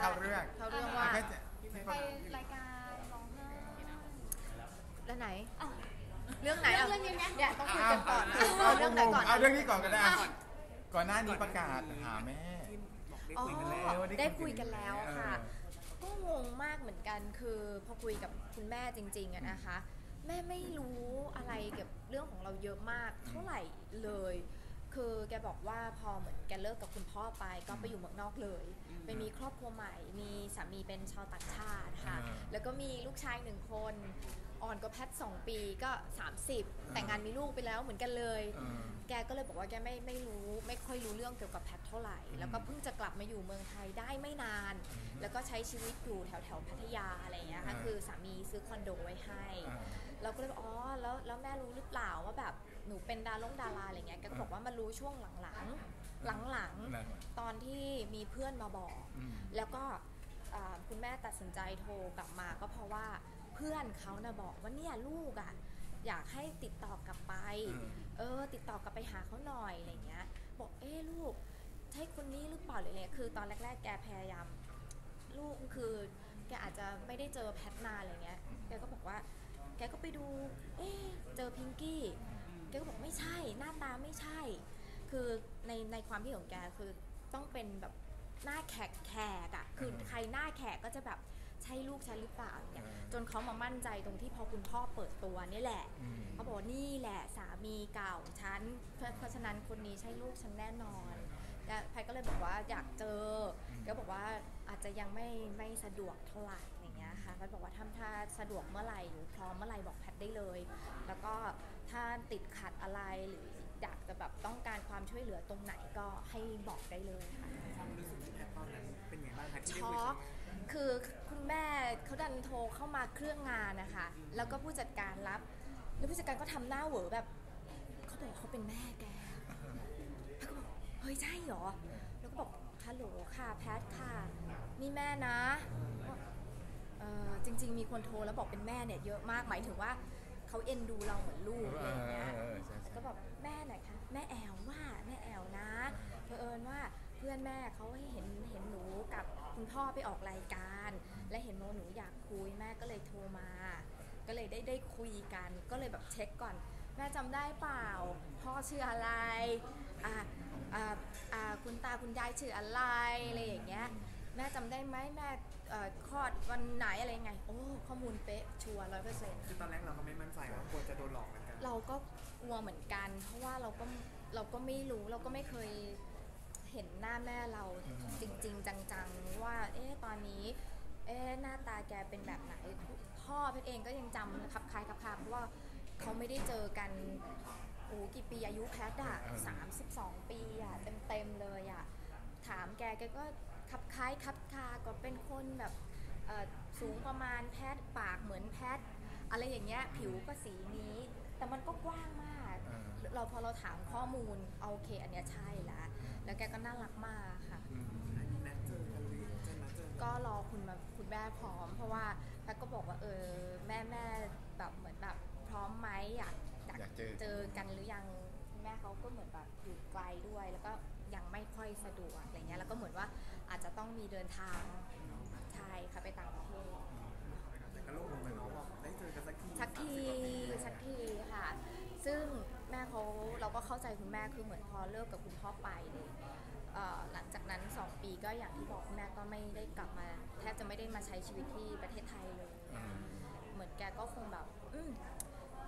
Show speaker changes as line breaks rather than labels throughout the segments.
เข้าเรื่อง
เข้าเรื่องว่า
แค่จะ
ไปรายการร้องไห้
แล้วไหน
อ้าว
เรื่องไหนอะ
เรื่องนี้ไหม
เนี่ยต้องคุย
เอา
กันก่อน
เอา
เอาเรื่องไหนก่อน
เอาเรื่องนี้ก่อนก็ได้ก่อนหน้านี้ประกาศหาแม่
อ๋อ
ได้
ได้
คุ
คุ
ย
ย
กั
กันน
แล้
แล้วว
เออ
ค่ะ ก็งงมากเหมือนกันคือพอคุยกับคุณแม่จริงๆอะนะคะ แม่ไม่รู้อะไรเกี่ยวกับเรื่องของเราเยอะมากเท่าไหร่เลย คือแกบอกว่าพอเหมือนแกเลิกกับคุณพ่อไปก็ไปอยู่เมืองนอกเลย ไปมีครอบครัวใหม่ มีสามีเป็นชาวต่างชาติค่ะ
อ่า
แล้วก็มีลูกชายหนึ่งคน อ่อนก็แพทสองปีก็ 30 แต่งงานมีลูกไปแล้วเหมือนกันเลย
เออ
แกก็เลยบอกว่าแกไม่ไม่รู้ไม่ค่อยรู้เรื่องเกี่ยวกับแพทเท่าไหร่ แล้วก็เพิ่งจะกลับมาอยู่เมืองไทยได้ไม่นาน แล้วก็ใช้ชีวิตอยู่แถวแถวๆพัทยาอะไรอย่างเงี้ยค่ะ
อ่า
คือสามีซื้อคอนโดไว้ให้
อ่า
เราก็เลยบอกอ๋อแล้วแล้วแม่รู้หรือเปล่าว่าแบบหนูเป็นดารงดาราอะไรเงี้ยแกก็บอกว่ามารู้ช่วงหลังๆ หลัง
นั่น
ๆตอนที่มีเพื่อนมาบอก
อืม
แล้วก็อ่าคุณแม่ตัดสินใจโทรกลับมาก็เพราะว่าเพื่อนเขานะบอกว่าเนี่ยลูกอะ่ะอยากให้ติดต่อกลับไป
อืม
เออ ติดต่อกลับไปหาเขาหน่อยอะไรเงี้ย บอกเอ๊ะลูกใช่คนนี้หรือเปล่าหรืออะไรคือตอนแรก ๆ แกพยายาม ลูกคือแกอาจจะไม่ได้เจอแพทนานอะไรเงี้ย แกก็บอกว่า แกก็ไปดู เอ๊ะเจอพิงกี้ แกก็บอกไม่ใช่ หน้าตาไม่ใช่ คือในในความที่ของแกคือต้องเป็นแบบหน้าแขกแขกอะคือใครหน้าแขกก็จะแบบใช่ลูกฉันหรือเปล่าเนี่ย
อ่า
จนเขามามั่นใจตรงที่พอคุณพ่อเปิดตัวนี่แหละ
อืม
เขาบอกว่านี่แหละสามีเก่าฉันเพราะเพราะฉะนั้นคนนี้ใช่ลูกฉันแน่นอนแล้วแพทก็เลยบอกว่าอยากเจออก็บอกว่าอาจจะยังไม่ไม่สะดวกเท่าไหร่อย่างเงี้ยค่ะแพทบอกว่าถ้าถ้าสะดวกเมื่อไหร่หรือพร้อมเมื่อไหร่บอกแพทได้เลย แล้วก็ถ้าติดขัดอะไรหรือ อยากจะแบบต้องการความช่วยเหลือตรงไหนก็ให้บอกได้เลยค่ะ
ความรู้สึกที่แพทย์ตอนนั้นเป็นไงบ้างคะที่ได้
ช็
คุย
อ
กั
ก
บ
คือคุณแม่เขาดันโทรเข้ามาเครื่องงานนะคะ แล้วก็ผู้จัดการรับ แล้วผู้จัดการก็ทำหน้าเหวอแบบเขาบอกเขาเป็นแม่แกแล้วก็บอกเฮ้ยใช่เหรอ แล้วก็บอกฮัลโหลค่ะแพทค่ะนี่แม่นะบอกเออจริงๆ มีคนโทรแล้วบอกเป็นแม่เนี่ยเยอะมากหมายถึงว่า เขาเอ็นดูเราเหมือนลูกอะไรอย่างเงี้ย
เออเออใช่ใช่
แล้วก็บอกแม่ไหนคะแม่แอลว่าแม่แอลนะเผอิญว่าเพื่อนแม่เขาให้เห็นเห็นหนูกับคุณพ่อไปออกรายการ และเห็นโมหนูอยากคุยแม่ก็เลยโทรมา ก็เลยได้ได้คุยกัน ก็เลยแบบเช็คก่อน แม่จำได้เปล่า พ่อชื่ออะไรอ่าอ่าอ่าคุณตาคุณยายชื่ออะไรอะไรอย่างเงี้ย แม่จำได้ไหมแม่เอ่อคลอดวันไหนอะไรยังไง โอ้ ร์ร้อยเปอร์เซ็นต์
คือตอนแรกเราก็ไม่มั่นใจว่ากลัวจะโดนหลอกเหมือนกัน
เราก็กลัวเหมือนกัน เพราะว่าเราก็เราก็ไม่รู้เราก็ไม่เคยเห็นหน้าแม่เราจริง ๆ จังๆ ว่า เอ๊ะตอนนี้ เอ๊ะหน้าตาแกเป็นแบบไหน พ่อเพชรเองก็ยังจำคับคล้ายคับคาเพราะว่าเขาไม่ได้เจอกันโอ้กี่ปีอายุแพทย์อะสามสิบสองปีอะเต็มๆเลยอะถามแกแกก็คับคล้ายคับคาก็เป็นคนแบบเอ่อสูงประมาณแพทย์ปาก อะไรอย่างเงี้ยผิวก็สีนี้ แต่มันก็กว้างมาก
อ่า
เราพอเราถามข้อมูลเอาโอเคอันเนี้ยใช่ละแล้วแกก็น่ารักมากค่ะ
อืม
อันนี้นัดเจอกันหรือเจอนัดเจอกัน
ก็รอคุณมาคุณแม่พร้อม เพราะว่าแพทก็บอกว่าเออแม่แม่แบบเหมือนแบบพร้อมไหมอยากอยาก
อยากเจอ
เจอ กันหรือยังคุณแม่เขาก็เหมือนแบบอยู่ไกลด้วย แล้วก็ยังไม่ค่อยสะดวกอะไรเงี้ยแล้วก็เหมือนว่าอาจจะต้องมีเดินทางใช่ค่ะไปต่างประเทศ
แต่ก็โล่งลงเลยเนาะบอกได้เจอกันสักที
สักทีสักทีค่ะ ซึ่งแม่ เขาเราก็เข้าใจคุณแม่คือเหมือนพอเลิกกับคุณพ่อไปเนี่ยเอ่อหลังจากนั้น 2 ปีก็อย่างที่บอกคุณแม่ก็ไม่ได้กลับมา แทบจะไม่ได้มาใช้ชีวิตที่ประเทศไทยเลย
อืม
เหมือนแกก็คงแบบอืม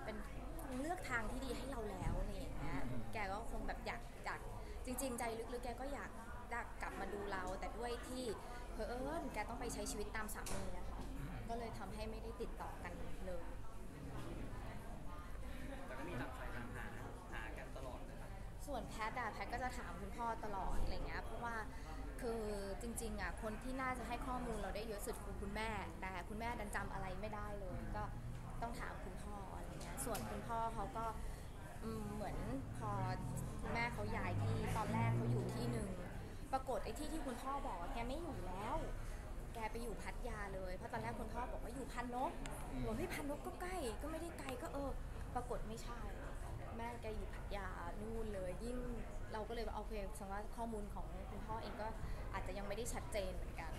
เป็นคงเลือกทางที่ดีให้เราแล้วอะไรอย่างเงี้ยแกก็คงแบบอยากอยากจริง ๆ ใจลึกๆแกก็อยากอยากกลับมาดูเรา แต่ด้วยที่เพอเอิญแกต้องไปใช้ชีวิตตามสามีนะคะก็เลยทำให้ไม่ได้ติดต่อกันเลย
แต่ก็มีต่างฝ่ายต่างหาหากันตลอดนะครับ
ส่วนแพทย์อะแพทย์ก็จะถามคุณพ่อ ตลอดอะไรเงี้ยเพราะว่าคือจริงๆอะคนที่น่าจะให้ข้อมูลเราได้เยอะสุดคือคุณแม่ แต่คุณแม่ดันจำอะไรไม่ได้เลย ก็ต้องถามคุณพ่ออะไรเงี้ยส่วนคุณพ่อเขาก็เหมือนพอคุณแม่เขาย้ายที่ตอนแรกเขาอยู่ที่หนึ่งปรากฏไอ้ที่ที่คุณพ่อบอกแกไม่อยู่แล้ว แกไปอยู่พัทยาเลย เพราะตอนแรกคุณพ่อบอกว่าอยู่พันนกบอกเฮ้ยพันนกก็ใกล้ก็ไม่ได้ไกลก็ ก็เลยว่าโอเคฉันว่าข้อมูลของคุณพ่อเองก็อาจจะยังไม่ได้ชัดเจนเหมือนกัน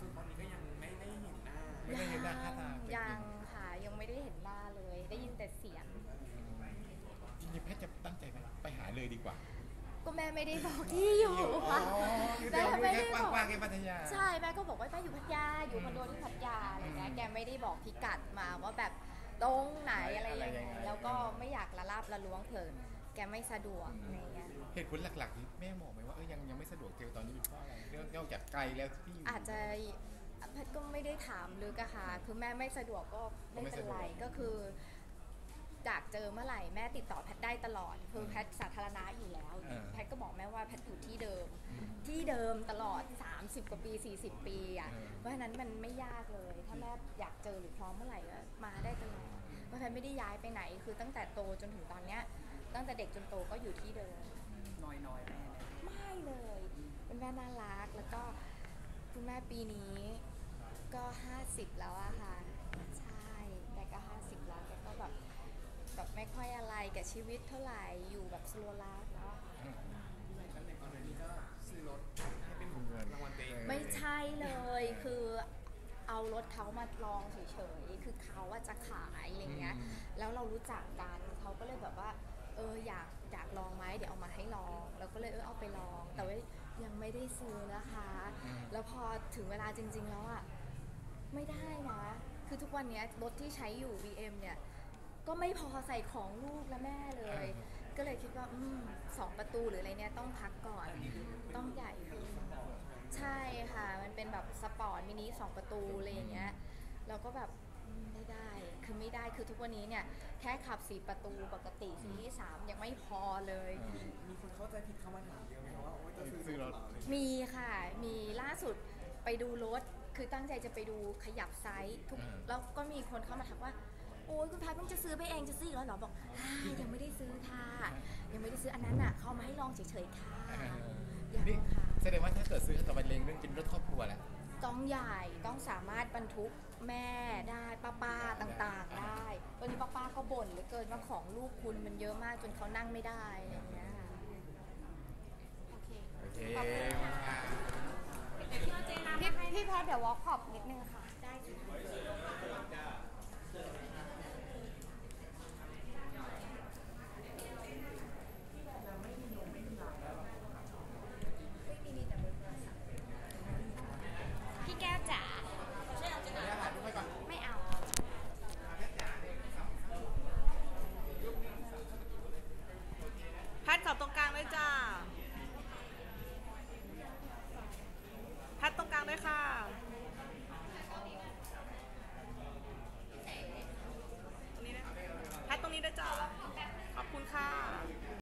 จนตอนนี้ก็ยังไม่ได้เห็นหน้าไม่ได้เห็นหน้าค่ายังค่ะยังไม่ได้เห็นหน้าเลย ได้ยินแต่เสียงจริงๆแพทย์จะตั้งใจไหไปหาเลยดีกว่า ก็แม่ไม่ได้บอกที่อยู่ค่ะแม่ไม่ได้บอก
ว่าแกพัทยา
ใช่แม่ก็บอกว่าแม่อยู่พัทยาอยู่คอนโดที่พัทยาอะไรเงี้ยแกไม่ได้บอกพิกัดมาว่าแบบตรงไหนอะไร
อย่า
ง
เงี้ย
แล้วก็ไม่อยากละลาบละล้วงเผลอ แกไม่สะดวกอะไรเงี้ย
เหตุผลหลักๆที่แม่บอกไหมว่าเออยังยังไม่สะดวกเจอตอนนี้เป็นเพราะอะไรเรื่องนอกจากไกลแล้วที่อยู่
อาจจะแพทย์ก็ไม่ได้ถามลึกอะค่ะ คือแม่ไม่สะดวกก็ไม่เป็นไร ก็คืออยากเจอเมื่อไหร่แม่ติดต่อแพทย์ได้ตลอด คือแพทย์สาธารณะอยู่แล้ว
เออ
แพทย์ก็บอกแม่ว่าแพทย์อยู่ที่เดิม
อืม
ที่เดิมตลอด 30 กว่าปี 40 ปีอะ
เออ
เพราะฉะนั้นมันไม่ยากเลย ถ้าแม่อยากเจอหรือพร้อมเมื่อไหร่ก็มาได้ตลอดเพราะแพทย์ไม่ได้ย้ายไปไหน คือตั้งแต่โตจนถึงตอนเนี้ย ตั้งแต่เด็กจนโตก็อยู่ที่เดิม
น้อยน้อยๆแม่เลย
ไม่เลยเป็นแม่น่ารักแล้วก็คุณแม่ปีนี้ก็ 50 แล้วอะค่ะ ใช่แกก็ 50 แล้วแกก็แบบแบบไม่ค่อยอะไรกับชีวิตเท่าไหร่อยู่แบบสโลไลฟ์แล้วอะค่ะ
แล้วในกรณีก็ซื้อรถให้เป็นของรางวัลตัวเอง
ไม่ใช่เลยคือเอารถเขามาลองเฉยๆคือเขาว่าจะขายอะไรเงี้ย
อืม
แล้วเรารู้จักกัน เดี๋ยวเอามาให้ลองแล้วก็เลยเออเอาไปลอง แต่ว่ายังไม่ได้ซื้อนะคะ
อืม
แล้วพอถึงเวลาจริง ๆ แล้วอะไม่ได้นะ คือทุกวันเนี้ยรถที่ใช้อยู่ BM เนี่ย ก็ไม่พอใส่ของลูกและแม่เลย ก็เลยคิดว่าอืมสองประตูหรืออะไรเนี่ยต้องพักก่อน ต้องใหญ่ขึ้นใช่ค่ะ มันเป็นแบบสปอร์ตมินิสองประตูอะไรอย่างเงี้ยเราก็แบบอืมไม่ได้ คือไม่ได้คือทุกวันนี้เนี่ยแค่ขับสี่ประตูปกติซีรีส์สามยังไม่พอเลย
มีคนเข้าใจผิดเข้ามาถามเยอะไหมคะว่าโอ๊ยจะ
ซื้
ซื้
อ
อ
ร
ร
ถ
ถเหรออะไรอย่างเงี้ย
มีค่ะ มีล่าสุดไปดูรถ คือตั้งใจจะไปดูขยับไซส์ทุก
อ่า
แล้วก็มีคนเข้ามาทักว่า โอ้ยคุณแพทย์เพิ่งจะซื้อไปเองจะซื้ออีกแล้วเหรอบอกอ่ายังไม่ได้ซื้อค่ะ ยังไม่ได้ซื้ออันนั้นอะเขาเอามาให้ลองเฉยๆค่ะ
เออ
ยัง
นี่
ค่ะ
แสดงว่าถ้าเกิดซื้อต่อไปเลงเรื่องเป็นรถครอบครัวแหละ
ต้องใหญ่ต้องสามารถบรรทุก แม่ได้ป้าป้าๆต่างๆ ได้ตอนนี้ป้าป้าๆก็บ่นเหลือเกินว่าของลูกคุณมันเยอะมากจนเขานั่งไม่ได้อะไรอย่างเงี้ยค่ะ โอเค
โอเค
ขอบคุณค่ะ
พี่พี่แพทย์เดี๋ยววอล์กขอบนิดนึงค่ะ
ได้ค่ะ